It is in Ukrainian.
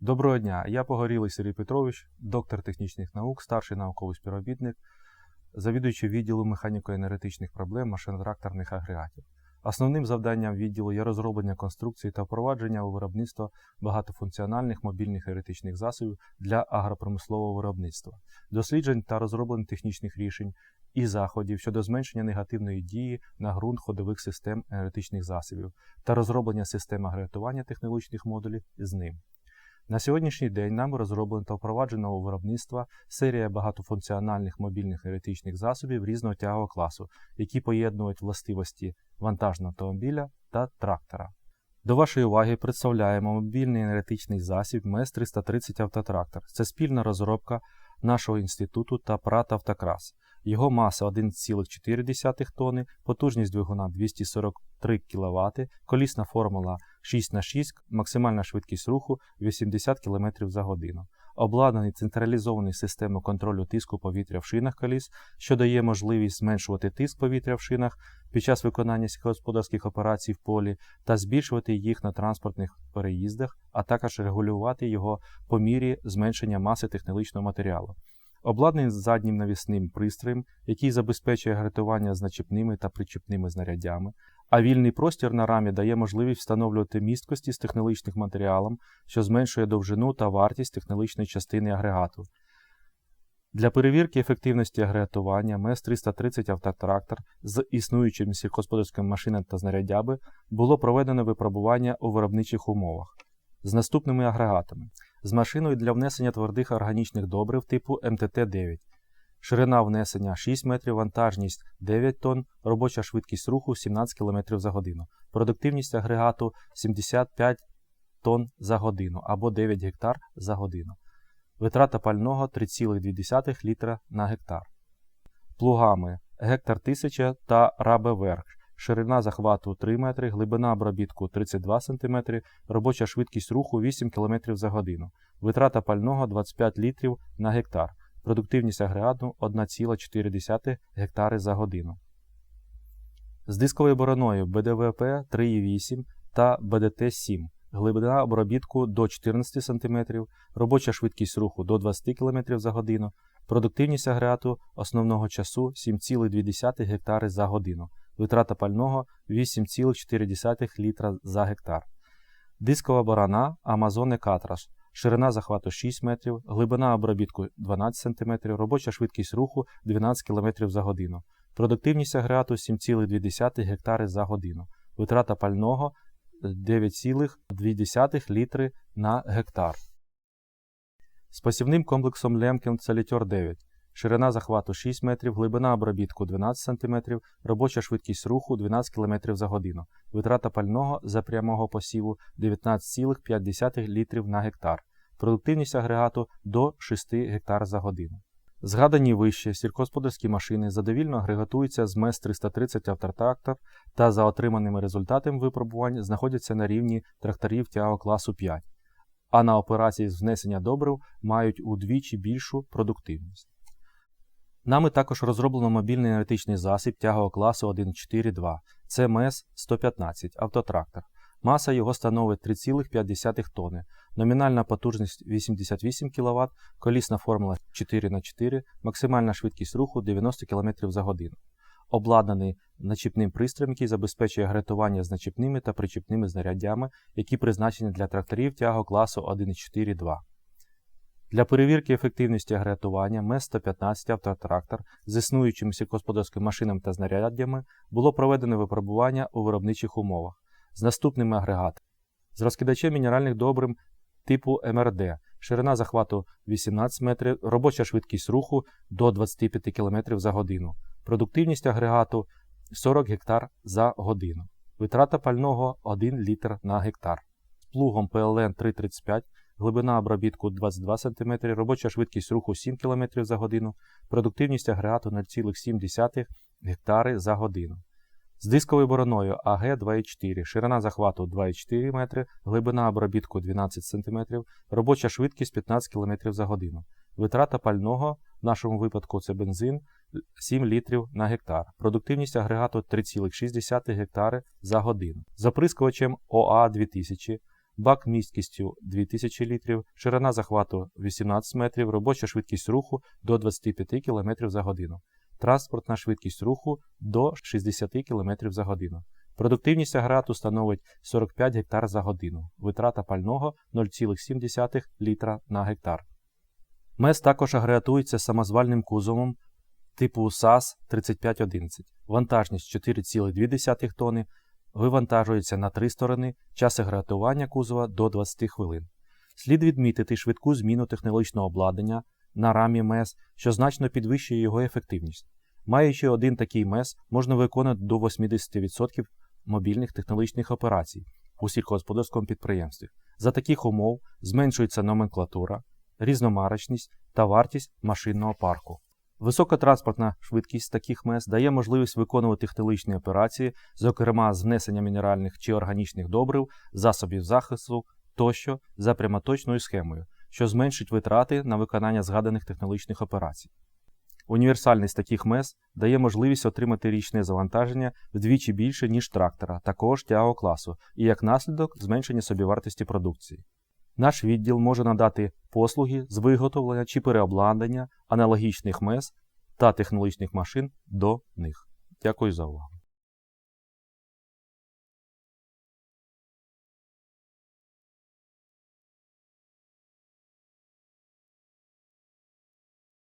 Доброго дня, я Погорілий Сергій Петрович, доктор технічних наук, старший науковий співробітник, завідуючий відділу механіко-енергетичних проблем машино-тракторних агрегатів. Основним завданням відділу є розроблення конструкції та впровадження у виробництво багатофункціональних мобільних енергетичних засобів для агропромислового виробництва, досліджень та розроблення технічних рішень і заходів щодо зменшення негативної дії на ґрунт ходових систем енергетичних засобів та розроблення систем агрегатування технологічних модулів з ним. На сьогоднішній день нами розроблено та впроваджено у виробництва серія багатофункціональних мобільних енергетичних засобів різного тягового класу, які поєднують властивості вантажного автомобіля та трактора. До вашої уваги представляємо мобільний енергетичний засіб МЕС 330 Автотрактор. Це спільна розробка нашого інституту та ПРАТ Автокрас. Його маса 1,4 тонни, потужність двигуна 243 кВт, колісна формула 6х6, максимальна швидкість руху 80 км за годину. Обладнаний централізованою системою контролю тиску повітря в шинах коліс, що дає можливість зменшувати тиск повітря в шинах під час виконання сільськогосподарських операцій в полі та збільшувати їх на транспортних переїздах, а також регулювати його по мірі зменшення маси технологічного матеріалу. Обладнаний заднім навісним пристроєм, який забезпечує гратування з та причепними знаряддями, а вільний простір на рамі дає можливість встановлювати місткості з технологічним матеріалом, що зменшує довжину та вартість технологічної частини агрегату. Для перевірки ефективності агрегатування МС-330 автотрактор з існуючими сільськогосподарськими машинами та знарядями було проведено випробування у виробничих умовах з наступними агрегатами з машиною для внесення твердих органічних добрив типу МТТ-9, ширина внесення 6 метрів, вантажність 9 тонн, робоча швидкість руху 17 км за годину, продуктивність агрегату 75 тонн за годину або 9 гектар за годину. Витрата пального 3,2 літра на гектар. Плугами гектар 1000 та рабе верх ширина захвату 3 метри, глибина обробітку 32 см, робоча швидкість руху 8 км за годину, витрата пального 25 літрів на гектар, продуктивність агрегату 1,4 гектари за годину. З дисковою бороною БДВП 3,8 та БДТ-7, глибина обробітку до 14 см, робоча швидкість руху до 20 км за годину, продуктивність агрегату основного часу 7,2 гектари за годину витрата пального 8,4 літра за гектар. Дискова барана Амазоне Катраш. Ширина захвату 6 метрів, глибина обробітку 12 см, робоча швидкість руху 12 км за годину. Продуктивність агрегату 7,2 гектари за годину. Витрата пального 9,2 літри на гектар. З посівним комплексом Лемкін Целітер 9 ширина захвату 6 метрів, глибина обробітку 12 см, робоча швидкість руху 12 км за годину, витрата пального за прямого посіву 19,5 літрів на гектар, продуктивність агрегату до 6 гектар за годину. Згадані вище сільськогосподарські машини задовільно агрегатуються з МЕС 330 автотрактор та за отриманими результатами випробувань знаходяться на рівні тракторів тяго класу 5, а на операції з внесення добрив мають удвічі більшу продуктивність. Нами також розроблено мобільний енергетичний засіб тягового класу 1.4.2 ЦМС 115 автотрактор. Маса його становить 3,5 тонни, номінальна потужність 88 кВт, колісна формула 4х4, максимальна швидкість руху 90 км за годину. Обладнаний начіпним пристроєм, який забезпечує гратування з начіпними та причіпними знаряддями, які призначені для тракторів тяго класу 1.4.2. Для перевірки ефективності агрегатування МЕС-115 автотрактор з існуючими сільськогосподарськими машинами та знаряддями було проведено випробування у виробничих умовах з наступними агрегатами. З розкидачем мінеральних добрив типу МРД, ширина захвату 18 метрів, робоча швидкість руху до 25 км за годину, продуктивність агрегату 40 гектар за годину, витрата пального 1 літр на гектар. Плугом ПЛН 335 глибина обробітку 22 см, робоча швидкість руху 7 км за годину, продуктивність агрегату 0,7 гектари за годину. З дисковою бороною АГ 2,4, ширина захвату 2,4 метри, глибина обробітку 12 см, робоча швидкість 15 км за годину. Витрата пального, в нашому випадку це бензин 7 літрів на гектар. Продуктивність агрегату 3,6 гектари за годину. Заприскувачем ОА 2000 бак місткістю 2000 літрів, ширина захвату 18 метрів, робоча швидкість руху до 25 км за годину, транспортна швидкість руху до 60 км за годину. Продуктивність агрегату становить 45 гектар за годину, витрата пального 0,7 літра на гектар. МЕС також агрегатується самозвальним кузовом типу САС 3511, вантажність 4,2 тонни, вивантажується на три сторони, час агрегатування кузова до 20 хвилин. Слід відмітити швидку зміну технологічного обладнання на рамі МЕС, що значно підвищує його ефективність. Маючи один такий МЕС, можна виконувати до 80% мобільних технологічних операцій у сільськогосподарському підприємстві. За таких умов зменшується номенклатура, різномарочність та вартість машинного парку. Високотранспортна швидкість таких МЕС дає можливість виконувати технологічні операції, зокрема з внесення мінеральних чи органічних добрив, засобів захисту тощо за прямоточною схемою, що зменшить витрати на виконання згаданих технологічних операцій. Універсальність таких МЕС дає можливість отримати річне завантаження вдвічі більше, ніж трактора, такого ж тягового класу, і як наслідок зменшення собівартості продукції. Наш відділ може надати послуги з виготовлення чи переобладнання аналогічних МЕС та технологічних машин до них. Дякую за увагу.